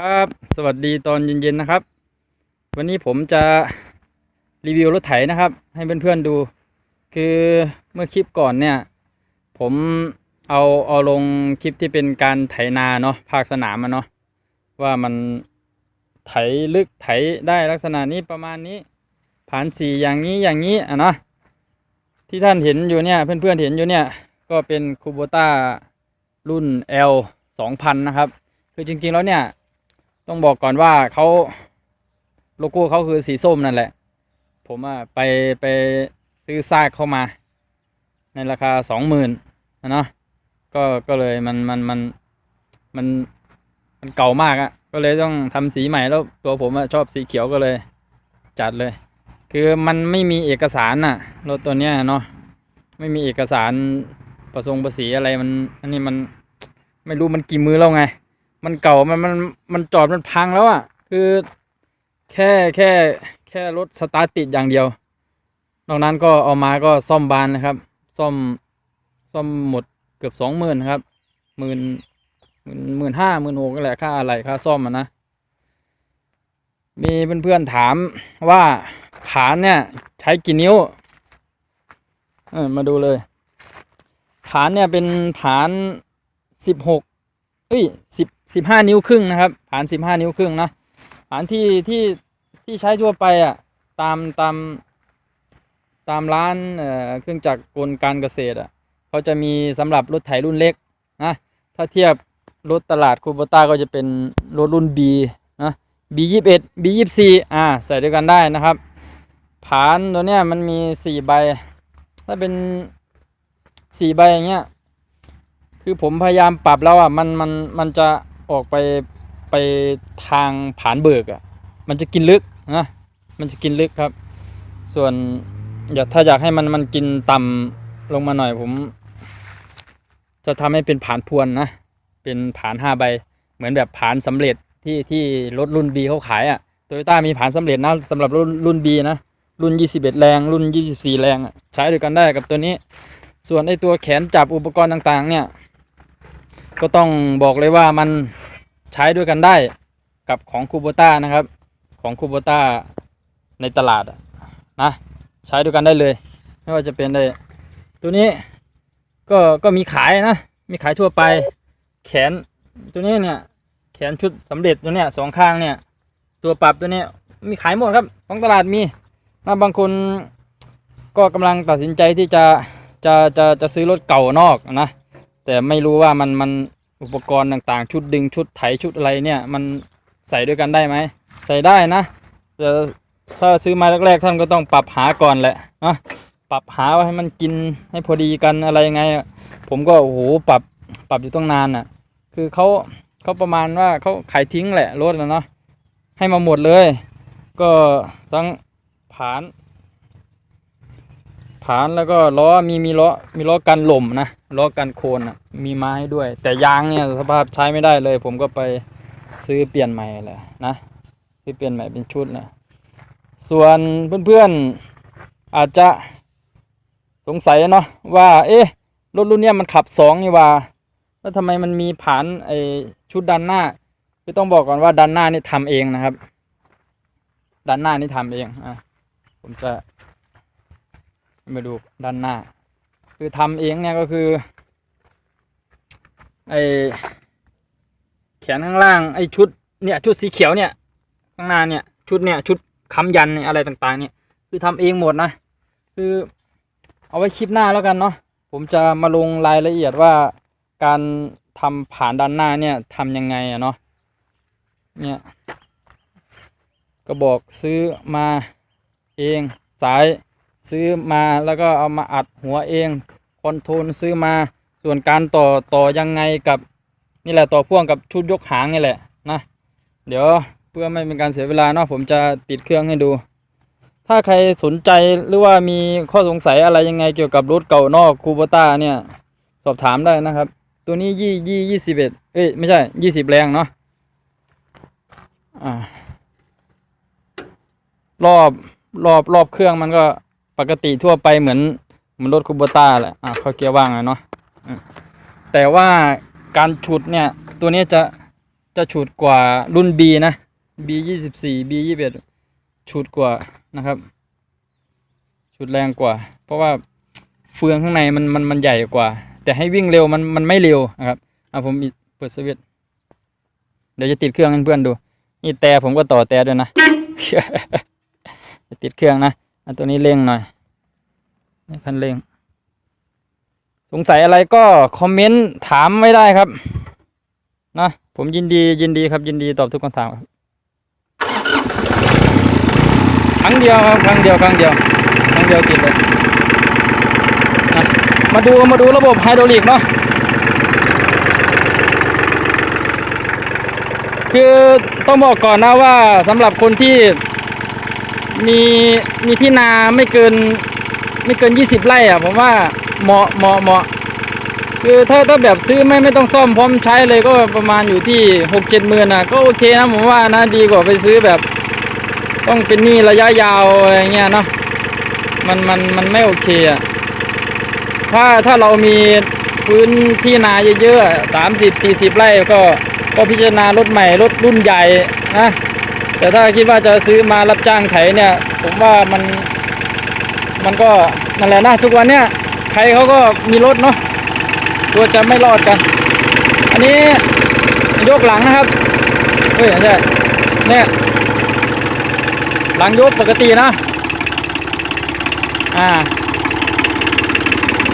ครับสวัสดีตอนเย็นๆนะครับ วันนี้ผมจะรีวิวรถไถนะครับ ให้เพื่อนๆดู คือเมื่อคลิปก่อนเนี่ย ผมเอาเอาลงคลิปที่เป็นการไถนาเนาะภาคสนามอะเนาะว่ามันไถลึกไถได้ลักษณะนี้ประมาณนี้ผ่านสีอย่างนี้อย่างนี้อะเนาะที่ท่านเห็นอยู่เนี่ยเพื่อนๆเห็นอยู่เนี่ยก็เป็นคูโบต้ารุ่น L 2000 นะครับ คือจริงๆแล้วเนี่ย ต้องบอกก่อนว่าเขาโลโก้เขาคือสีส้มนั่นแหละ ผมอะไปไปซื้อซากเข้ามา ในราคาสองหมื่นนะเนาะก็ก็เลยมันมันมันมันมันเก่ามากอะก็เลยต้องทำสีใหม่แล้วตัวผมอะชอบสีเขียวก็เลย จัดเลย คือมันไม่มีเอกสารน่ะรถตัวเนี้ยเนาะไม่มีเอกสารประสงประสีอะไรมัน อันนี้มันไม่รู้มันกี่มือแล้วไง มันเก่ามันมันมันจอดมันพังแล้วอะ่ะ คือแค่แค่แค่รถสตาร์ทติดอย่างเดียวนอกนั้นก็เอามาก็ซ่อมบานนะครับ ซ่อมซ่อมหมดเกือบสองหมื่นครับหมื่นหมื่นหมื่นห้าหมื่นหกก็แหละค่าอะไรค่าซ่อมอะนะมีเพื่อนๆถามว่าผานเนี่ย ใช้กี่นิ้วเออมาดูเลย ผานเนี่ยเป็นผานสิบหกเอ้ยสิบ สิบห้านิ้วครึ่งนะครับ ฐานสิบห้านิ้วครึ่งนะฐานที่ที่ที่ใช้ทั่วไปอะตามตามตามร้านเอ่อเครื่องจักรกลการเกษตรอะเขาจะมีสำหรับรถไถรุ่นเล็กนะถ้าเทียบรถตลาดคูโบต้าก็จะเป็นรถรุ่น B นะ B ยี่สิบเอ็ด B ยี่สิบสี่อ่าใส่ด้วยกันได้นะครับผานตัวเนี้ยมันมีสี่ใบ ถ้าเป็นสี่ใบอย่างเงี้ยคือผมพยายามปรับแล้วอะมันมันมันจะ ออกไปไปทางผานเบิกอะมันจะกินลึกนะมันจะกินลึกครับ ส่วนอยากถ้าอยากให้มันมันกินต่ำลงมาหน่อยผม จะทำให้เป็นผานพวนนะเป็นผานห้าใบ เหมือนแบบผานสำเร็จที่ที่รถรุ่น B เขาขายอะโตโยต้ามีผานสำเร็จนะสำหรับรุ่นรุ่น B นะรุ่น 21 แรง รุ่น 24 แรง ใช้ด้วยกันได้กับตัวนี้ ส่วนไอตัวแขนจับอุปกรณ์ต่างๆ เนี่ย ก็ต้องบอกเลยว่ามันใช้ด้วยกันได้กับของคูโบต้านะครับ ของคูโบต้าในตลาดนะใช้ด้วยกันได้เลย ไม่ว่าจะเป็นได้ตัวนี้ก็ก็มีขายนะ มีขายทั่วไปแขนตัวนี้เนี่ยแขนชุดสำเร็จตัวเนี้ยสองข้างเนี่ย ตัวปรับตัวเนี้ยมีขายหมดครับของตลาดมีนะบางคนก็กำลังตัดสินใจที่จะจะจะจะซื้อรถเก่านอกนะ แต่ไม่รู้ว่ามันมันอุปกรณ์ต่างๆ ชุดดึงชุดไถชุดอะไรเนี่ย มันใส่ด้วยกันได้ไหม ใส่ได้นะแต่ถ้าซื้อมาแรกๆท่านก็ต้องปรับหาก่อนแหละนะปรับหาว่าให้มันกินให้พอดีกันอะไรยังไง ผมก็โอ้โหปรับปรับอยู่ต้องนานอะ คือเขาเขาประมาณว่าเขาขายทิ้งแหละรถแล้วเนาะให้มาหมดเลย ก็ทั้งผาน ผานแล้วก็ล้อมีมีล้อมีล้อกันล่มนะล้อกันโคลนะมีมาให้ด้วย แต่ยางเนี่ยสภาพใช้ไม่ได้เลย ผมก็ไปซื้อเปลี่ยนใหม่แหละนะซื้อเปลี่ยนใหม่เป็นชุดนะส่วนเพื่อนๆอาจจะสงสัยเนาะว่า เอ๊ะรถรุ่นเนี้ยมันขับสองนี่ว่าแล้วทำไมมันมีผานไอชุดด้านหน้าคือต้องบอกก่อนว่าด้านหน้านี่ทำเองนะครับด้านหน้านี่ทำเองอะผมจะ มาดูด้านหน้า คือทำเองเนี่ยก็คือไอแขนข้างล่างไอชุดเนี่ยชุดสีเขียวเนี่ยข้างหน้าเนี่ยชุดเนี่ยชุดค้ำยันเนี่ยอะไรต่างๆ เนี่ยคือทำเองหมดนะ คือเอาไว้คลิปหน้าแล้วกันเนาะผมจะมาลงรายละเอียดว่าการทำผ่านด้านหน้าเนี่ยทำยังไงอะเนาะเนี่ยก็บอกซื้อมาเองสาย ซื้อมาแล้วก็เอามาอัดหัวเองคอนโทรลซื้อมาส่วนการต่อต่อยังไงกับนี่แหละต่อพ่วงกับชุดยกหางนี่แหละนะเดี๋ยวเพื่อไม่เป็นการเสียเวลาเนาะผมจะติดเครื่องให้ดู ถ้าใครสนใจหรือว่ามีข้อสงสัยอะไรยังไงเกี่ยวกับรถเก่านอกคูโบต้าเนี่ยสอบถามได้นะครับ ตัวนี้ยี่ยี่ยี่สิบเอ็ดเอ้ยไม่ใช่ยี่สิบแรงเนาะอ่ารอบรอบรอบเครื่องมันก็ ปกติทั่วไปเหมือนมือนรถคูโบต้าแหละอะเขาเกียร์ว่างอะเนาะแต่ว่าการฉุดเนี่ย ตัวนี้จะจะฉูดกว่ารุ่น B นะ B ยี่สิบสี่ B ยี่สิบเอ็ดฉูดกว่านะครับฉูดแรงกว่า เพราะว่าเฟืองข้างในมันมันมันใหญ่กว่า แต่ให้วิ่งเร็วมันมันไม่เร็วนะครับเอาผมเปิดสวิตช์เดี๋ยวจะติดเครื่องให้เพื่อนดู นี่แต่ผมก็ต่อแต่ด้วยนะติดเครื่องนะ อันตัวนี้เร่งหน่อยนี่คันเร่ง สงสัยอะไรก็คอมเมนต์ถามไว้ได้ครับ นะ ผมยินดียินดีครับยินดีตอบทุกคำถามครับครั้งเดียวครับครั้งเดียวครั้งเดียวครั้งเดียวติดเลยมาดูมาดูระบบไฮดรอลิกเนาะคือต้องบอกก่อนนะว่าสำหรับคนที่ มีมีที่นาไม่เกินไม่เกิน 20 ไร่อะผมว่าเหมาะเหมาะเหมาะคือถ้าถ้าแบบซื้อไม่ไม่ต้องซ่อมพร้อมใช้เลยก็ประมาณอยู่ที่หกเจ็ดหมื่นอะก็โอเคนะผมว่านะดีกว่าไปซื้อแบบ ต้องเป็นหนี้ระยะยาวอะไรเงี้ยเนาะมันมันมันไม่โอเคอะถ้าถ้าเรามีพื้นที่นาเยอะๆสามสิบสี่สิบไร่ก็ก็พิจารณารถใหม่รถรุ่นใหญ่นะ แต่ถ้าคิดว่าจะซื้อมารับจ้างไถเนี่ย ผมว่ามันมันก็นั่นแหละนะทุกวันเนี้ยใครเขาก็มีรถเนาะตัวจะไม่รอดกัน อันนี้ยกหลังนะครับเฮ้ยไม่ใช่เนี่ยหลังยกปกตินะ อ่า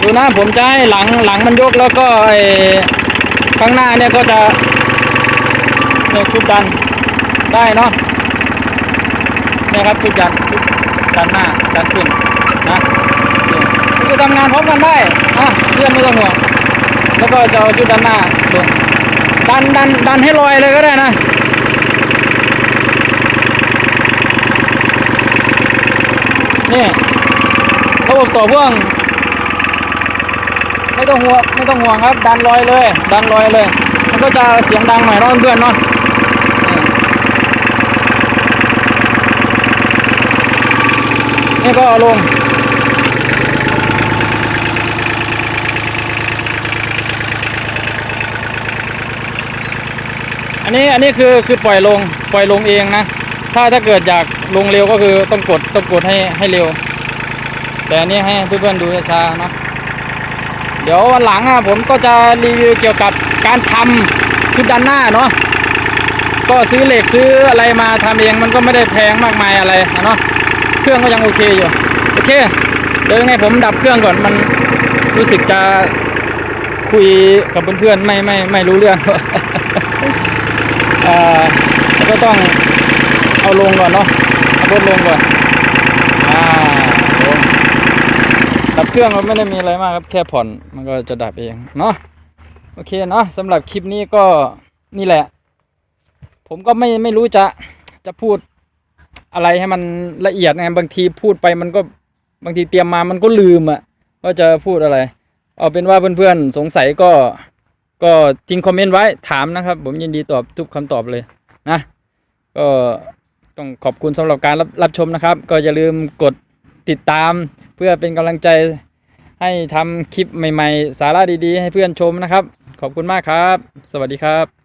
ดูนะผมจะให้หลังหลังมันยกแล้วก็ไอ้ข้างหน้าเนี่ยก็จะเนี่ยชุดดันได้เนาะ นี่ครับชุดดันชุดดันหน้าดันขึ้นนะคือทำงานพร้อมกันได้อะเพื่อนไม่ต้องห่วงแล้วก็จะเอาชุดดันหน้าลงดันดันดันให้ลอยเลยก็ได้นะนี่ระบบต่อพ่วง ไม่ต้องห่วงไม่ต้องห่วงครับ ดันลอยเลย ดันลอยเลย มันก็จะเสียงดังหน่อยเนาะเพื่อนเนาะ นี่ก็เอาลง อันนี้อันนี้คือคือปล่อยลงปล่อยลงเองนะ ถ้าถ้าเกิดอยากลงเร็วก็คือต้องกดต้องกดให้ให้เร็ว แต่อันนี้ให้เพื่อนๆดูช้าๆเนาะเดี๋ยววันหลังอะผมก็จะรีวิวเกี่ยวกับการทำชุดด้านหน้าเนาะก็ซื้อเหล็กซื้ออะไรมาทำเองมันก็ไม่ได้แพงมากมายอะไรนะเนาะ เครื่องก็ยังโอเคอยู่โอเคเดี๋ยวยังไงผมดับเครื่องก่อนมันรู้สึกจะคุยกับเพื่อนๆไม่ไม่ไม่รู้เรื่องเอ่อก็ต้องเอาลงก่อนเนาะเอารถลงก่อนอ่าลงดับเครื่องมันไม่ได้มีอะไรมากครับแค่ผ่อนมันก็จะดับเองเนาะโอเคเนาะสำหรับคลิปนี้ก็นี่แหละ ผมก็ไม่ไม่รู้จะจะพูด อะไรให้มันละเอียดไงบางทีพูดไปมันก็บางทีเตรียมมามันก็ลืมอะว่าจะพูดอะไร เอาเป็นว่าเพื่อนๆสงสัยก็ก็ทิ้งคอมเมนต์ไว้ถามนะครับ ผมยินดีตอบทุกคำตอบเลยนะก็ต้องขอบคุณสำหรับการรับรับชมนะครับ ก็อย่าลืมกดติดตามเพื่อเป็นกำลังใจให้ทำคลิปใหม่ ๆ สาระดีๆ ให้เพื่อนชมนะครับ ขอบคุณมากครับ สวัสดีครับ